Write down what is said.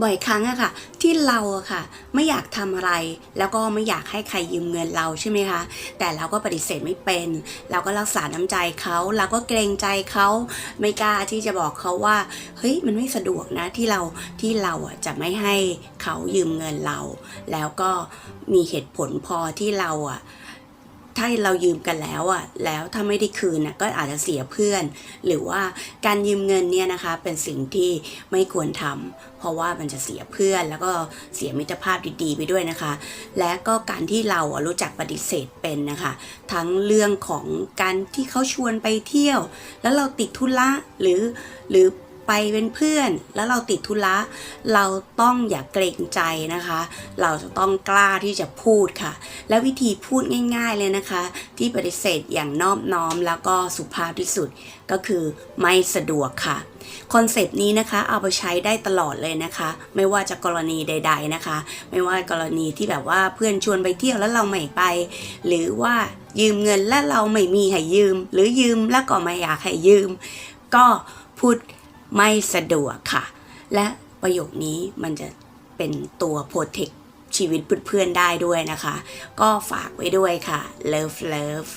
บ่อยครั้งอะค่ะ ที่เราอะค่ะ ไม่อยากทำอะไร แล้วก็ไม่อยากให้ใครยืมเงินเราใช่ไหมคะ แต่เราก็ปฏิเสธไม่เป็น เราก็รักษาน้ำใจเขาเราก็เกรงใจเขาไม่กล้าที่จะบอกเขาว่าเฮ้ยมันไม่สะดวกนะที่เราที่เราอะจะไม่ให้เขายืมเงินเรา แล้วก็มีเหตุผลพอที่เราอะ ถ้าเรายืมกันแล้วอะแล้วถ้าไม่ได้คืนอะก็อาจจะเสียเพื่อน หรือว่าการยืมเงินเนี่ยนะคะ เป็นสิ่งที่ไม่ควรทำเพราะว่ามันจะเสียเพื่อน แล้วก็เสียมิตรภาพดีๆ ไปด้วยนะคะ และก็การที่เราอะรู้จักปฏิเสธเป็นนะคะ ทั้งเรื่องของการที่เขาชวนไปเที่ยว แล้วเราติดธุระหรือหรือ ไปเป็นเพื่อน แล้วเราติดธุระเราต้องอย่าเกรงใจนะคะ เราจะต้องกล้าที่จะพูดค่ะ และวิธีพูดง่าย ๆเลยนะคะ ที่ปฏิเสธอย่างนอบน้อมแล้วก็สุภาพที่สุดก็คือไม่สะดวกค่ะคอนเซปต์นี้นะคะเอาไปใช้ได้ตลอดเลยนะคะ ไม่ว่าจะกรณีใด ๆนะคะ ไม่ว่ากรณีที่แบบว่าเพื่อนชวนไปเที่ยวแล้วเราไม่ไป หรือว่ายืมเงินและเราไม่มีให้ยืม หรือยืมแล้วก็ไม่อยากให้ยืม ก็พูด ไม่สะดวกค่ะ และประโยคนี้มันจะเป็นตัวโปรเทคชีวิตเพื่อนๆได้ด้วยนะคะ ก็ฝากไว้ด้วยค่ะ Love Love